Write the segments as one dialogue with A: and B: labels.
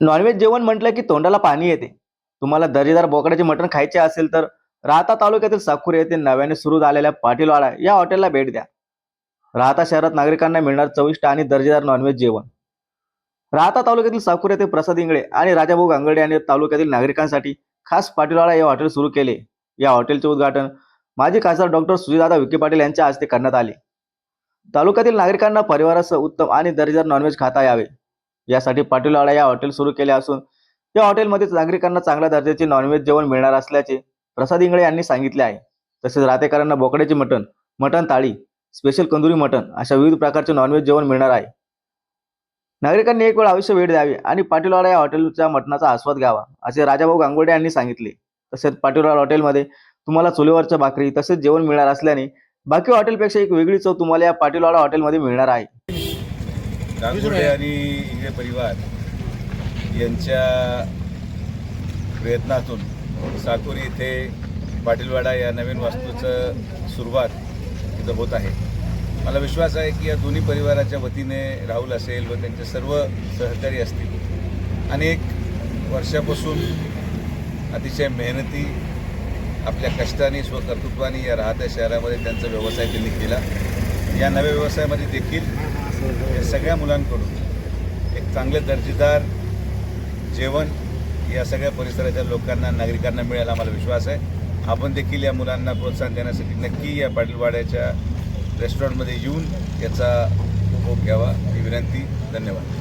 A: Non veg जेवण म्हटलं की तोंडाला पाणी येते. तुम्हाला दर्जेदार बोकड्याचे मटण खायचे असेल तर राहता तालुक्यातील साखूर येथे नव्याने सुरू झालेल्या पाटीलवाडा या हॉटेलला भेट द्या. राहता शहरात नागरिकांना मिळणार चविष्ट आणि दर्जेदार नॉनव्हेज जेवण. राहता तालुक्यातील साखूर येथे प्रसाद इंगळे आणि राजाभाऊ गांगडे यांनी तालुक्यातील नागरिकांसाठी खास पाटीलवाडा हे हॉटेल सुरू केले. या हॉटेलचे उद्घाटन माजी खासदार डॉक्टर सुजितदादा विखे पाटील यांच्या हस्ते करण्यात आले. तालुक्यातील नागरिकांना परिवारासह उत्तम आणि दर्जेदार नॉनव्हेज खाता यावे. यासाठी पाटीलवाडा या हॉटेल सुरू केले असून या हॉटेलमध्ये नागरिकांना चांगल्या दर्जाचे नॉनव्हेज जेवण मिळणार असल्याचे प्रसाद इंगळे यांनी सांगितले आहे. तसेच रातेकरांना बोकड्याचे मटण मटण ताळी स्पेशल कंदुरी मटण अशा विविध प्रकारचे नॉनव्हेज जेवण मिळणार आहे. नागरिकांनी एक वेळ आयुष्य भेट द्यावी आणि पाटीलवाडा या हॉटेलच्या मटणाचा आस्वाद घ्यावा असे राजाभाऊ गांगोडे यांनी सांगितले. तसेच पाटीलवाडा हॉटेलमध्ये तुम्हाला चुलीवरच्या भाकरी तसेच जेवण मिळणार असल्याने बाकी हॉटेलपेक्षा एक वेगळी चव तुम्हाला या पाटीलवाडा हॉटेलमध्ये मिळणार आहे.
B: गांगुर्डे आणि इंगळे परिवार यांच्या प्रयत्नातून साकोरी येथे पाटीलवाडा या नवीन वास्तूचं सुरुवात इथं होत आहे. मला विश्वास आहे की या दोन्ही परिवाराच्या वतीने राहुल असेल व त्यांचे सर्व सहकारी असतील अनेक वर्षापासून अतिशय मेहनती आपल्या कष्टाने स्वकर्तृत्वाने या राहत्या शहरामध्ये त्यांचा व्यवसाय त्यांनी केला. या नव्या व्यवसायामध्ये देखील या सगळ्या मुलांकडून एक चांगलं दर्जेदार जेवण या सगळ्या परिसराच्या लोकांना नागरिकांना मिळेल आम्हाला विश्वास आहे. आपण देखील या मुलांना प्रोत्साहन देण्यासाठी नक्की या पाटीलवाड्याच्या रेस्टॉरंटमध्ये येऊन याचा उपभोग घ्यावा. ही विनंती धन्यवाद.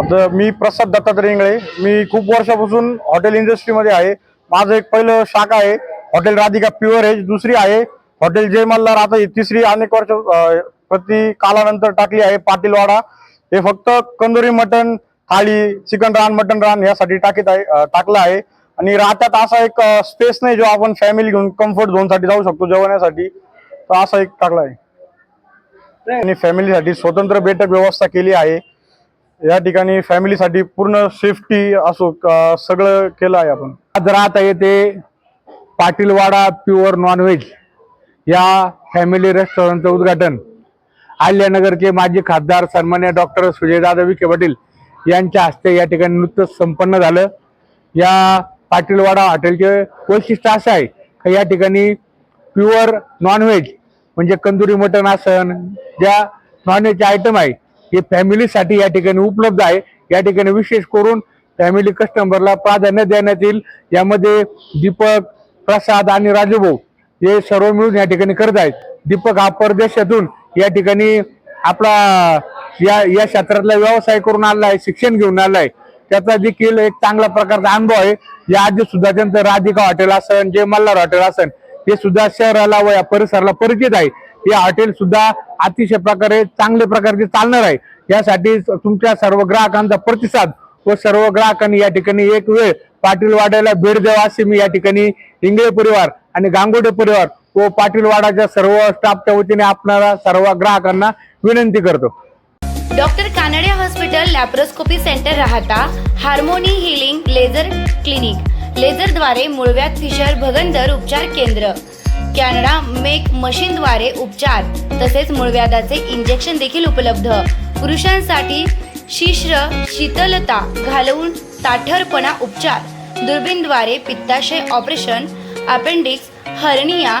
C: आता मी प्रसाद दत्तात्रय इंगळे. मी खूप वर्षापासून हॉटेल इंडस्ट्रीमध्ये आहे. माझं एक पहिलं शाखा आहे. हॉटेल राधिका प्युअर एज दुसरी आहे. हॉटेल जय मल्हार आता तिसरी अनेक वर्ष प्रति कालानंतर टाकली आहे पाटीलवाडा. हे फक्त कंदोरी मटण थाळी चिकन रान मटन रान यासाठी टाकीत आहे टाकलं आहे. आणि राहत्यात असा एक स्पेस नाही जो आपण फॅमिली घेऊन कम्फर्ट झोनसाठी जाऊ शकतो जेवण्यासाठी. तर असा एक टाकला आहे. आणि फॅमिलीसाठी स्वतंत्र बैठक व्यवस्था केली आहे. या ठिकाणी फॅमिलीसाठी पूर्ण सेफ्टी असो सगळं केलं आहे आपण.
D: आज राहत आहे ते पाटीलवाडा प्युअर नॉनव्हेज या फॅमिली रेस्टॉरंटचं उद्घाटन. आल्यानगरचे माजी खासदार सन्मान्य डॉक्टर सुजयदादा विखे पाटील यांच्या हस्ते या ठिकाणी नुकतंच संपन्न झालं. या पाटीलवाडा हॉटेलचे वैशिष्ट्य असं आहे का या ठिकाणी प्युअर नॉनव्हेज म्हणजे कंदुरी मटण आसन ज्या नॉनव्हेजचे आयटम आहे हे फॅमिलीसाठी या ठिकाणी उपलब्ध आहे. या ठिकाणी विशेष करून फॅमिली कस्टमरला प्राधान्य देण्यात येईल. यामध्ये दीपक प्रसाद आणि राजूभाऊ हे सर्व मिळून या ठिकाणी करत आहेत. दीपक हा परदेशातून या ठिकाणी आपला या या क्षेत्रातला व्यवसाय करून आला आहे शिक्षण घेऊन आला आहे त्याचा देखील एक चांगला प्रकारचा अनुभव आहे. या आधी सुद्धा त्यांचं राधिका हॉटेल असन जे मल्हार हॉटेल असन हे सुद्धा शहराला व या परिसराला परिचित आहे. हे हॉटेल सुद्धा अतिशय प्रकारे चांगल्या प्रकारचे चालणार आहे. यासाठी तुमच्या सर्व ग्राहकांचा प्रतिसाद व सर्व ग्राहकांनी या ठिकाणी एक वेळ पाटीलवाड्याला भेट द्यावा असे मी या ठिकाणी इंगळे परिवार आणि गांगोटे परिवार व पाटीलवाडाच्या सर्व स्टाफच्या वतीने आपणाला सर्व ग्राहकांना विनंती करतो.
E: Doctor Kanade hospital laparoscopy centre Rahata harmony healing laser clinic. लेझरद्वारे मुळव्यात फिशर भगंदर उपचार केंद्र. कॅनडा मेक मशीनद्वारे उपचार तसेच मुळव्याधाचे इंजेक्शन देखील उपलब्ध. पुरुषांसाठी शिश्र शीतलता घालवून ताठरपणा उपचार. दुर्बीनद्वारे पित्ताशय ऑपरेशन अपेंडिक्स हर्निया